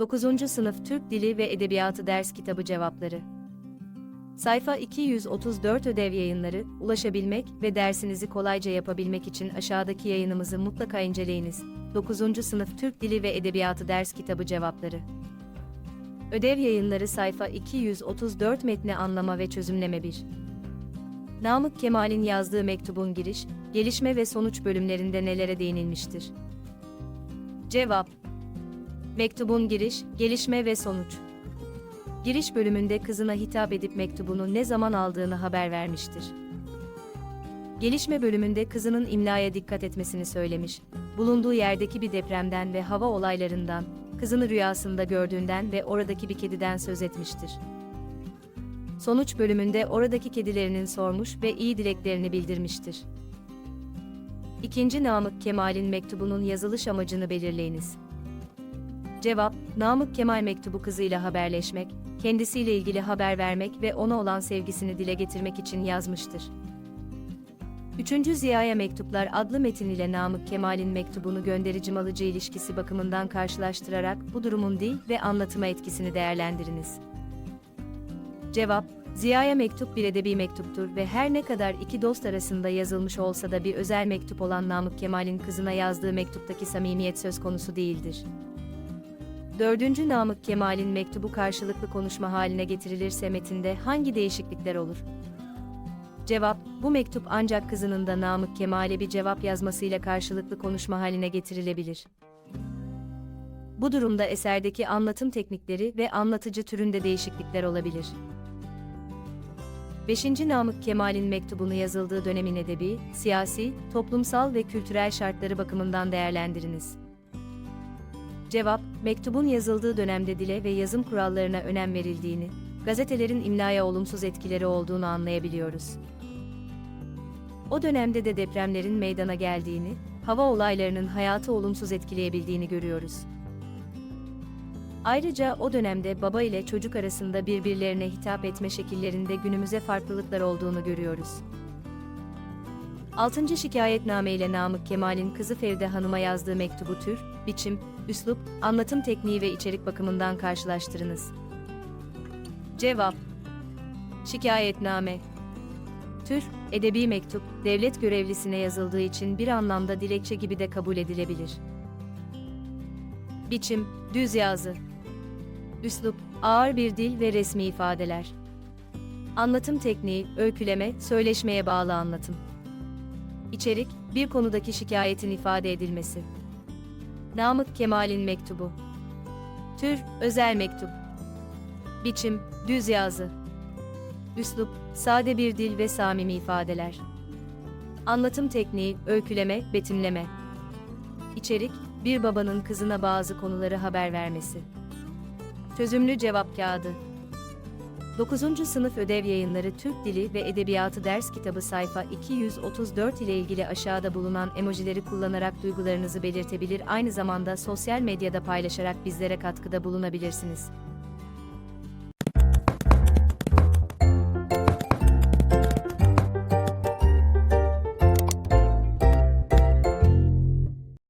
9. Sınıf Türk Dili ve Edebiyatı Ders Kitabı Cevapları Sayfa 234 Ödev Yayınları, ulaşabilmek ve dersinizi kolayca yapabilmek için aşağıdaki yayınımızı mutlaka inceleyiniz. 9. Sınıf Türk Dili ve Edebiyatı Ders Kitabı Cevapları Ödev Yayınları sayfa 234 Metni Anlama ve Çözümleme 1 Namık Kemal'in yazdığı mektubun giriş, gelişme ve sonuç bölümlerinde nelere değinilmiştir? Cevap Mektubun giriş, gelişme ve sonuç. Giriş bölümünde kızına hitap edip mektubunu ne zaman aldığını haber vermiştir. Gelişme bölümünde kızının imlaya dikkat etmesini söylemiş, bulunduğu yerdeki bir depremden ve hava olaylarından, kızını rüyasında gördüğünden ve oradaki bir kediden söz etmiştir. Sonuç bölümünde oradaki kedilerinin sormuş ve iyi dileklerini bildirmiştir. İkinci Namık Kemal'in mektubunun yazılış amacını belirleyiniz. Cevap, Namık Kemal mektubu kızıyla haberleşmek, kendisiyle ilgili haber vermek ve ona olan sevgisini dile getirmek için yazmıştır. 3. Ziya'ya Mektuplar adlı metin ile Namık Kemal'in mektubunu gönderici-alıcı ilişkisi bakımından karşılaştırarak bu durumun dil ve anlatıma etkisini değerlendiriniz. Cevap, Ziya'ya mektup bir edebi mektuptur ve her ne kadar iki dost arasında yazılmış olsa da bir özel mektup olan Namık Kemal'in kızına yazdığı mektuptaki samimiyet söz konusu değildir. 4. Namık Kemal'in mektubu karşılıklı konuşma haline getirilirse metinde hangi değişiklikler olur? Cevap, bu mektup ancak kızının da Namık Kemal'e bir cevap yazmasıyla karşılıklı konuşma haline getirilebilir. Bu durumda eserdeki anlatım teknikleri ve anlatıcı türünde değişiklikler olabilir. 5. Namık Kemal'in mektubunu yazıldığı dönemin edebi, siyasi, toplumsal ve kültürel şartları bakımından değerlendiriniz. Cevap, mektubun yazıldığı dönemde dile ve yazım kurallarına önem verildiğini, gazetelerin imlaya olumsuz etkileri olduğunu anlayabiliyoruz. O dönemde de depremlerin meydana geldiğini, hava olaylarının hayatı olumsuz etkileyebildiğini görüyoruz. Ayrıca o dönemde baba ile çocuk arasında birbirlerine hitap etme şekillerinde günümüze farklılıklar olduğunu görüyoruz. 6. Şikayetname ile Namık Kemal'in kızı Feride Hanım'a yazdığı mektubu tür, biçim, üslup, anlatım tekniği ve içerik bakımından karşılaştırınız. Cevap Şikayetname Tür, edebi mektup, devlet görevlisine yazıldığı için bir anlamda dilekçe gibi de kabul edilebilir. Biçim, düz yazı. Üslup, ağır bir dil ve resmi ifadeler. Anlatım tekniği, öyküleme, söyleşmeye bağlı anlatım. İçerik, bir konudaki şikayetin ifade edilmesi. Namık Kemal'in mektubu. Tür, özel mektup. Biçim, düz yazı. Üslup, sade bir dil ve samimi ifadeler. Anlatım tekniği, öyküleme, betimleme. İçerik, bir babanın kızına bazı konuları haber vermesi. Çözümlü cevap kağıdı. 9. Sınıf Ödev Yayınları Türk Dili ve Edebiyatı Ders Kitabı sayfa 234 ile ilgili aşağıda bulunan emojileri kullanarak duygularınızı belirtebilir aynı zamanda sosyal medyada paylaşarak bizlere katkıda bulunabilirsiniz.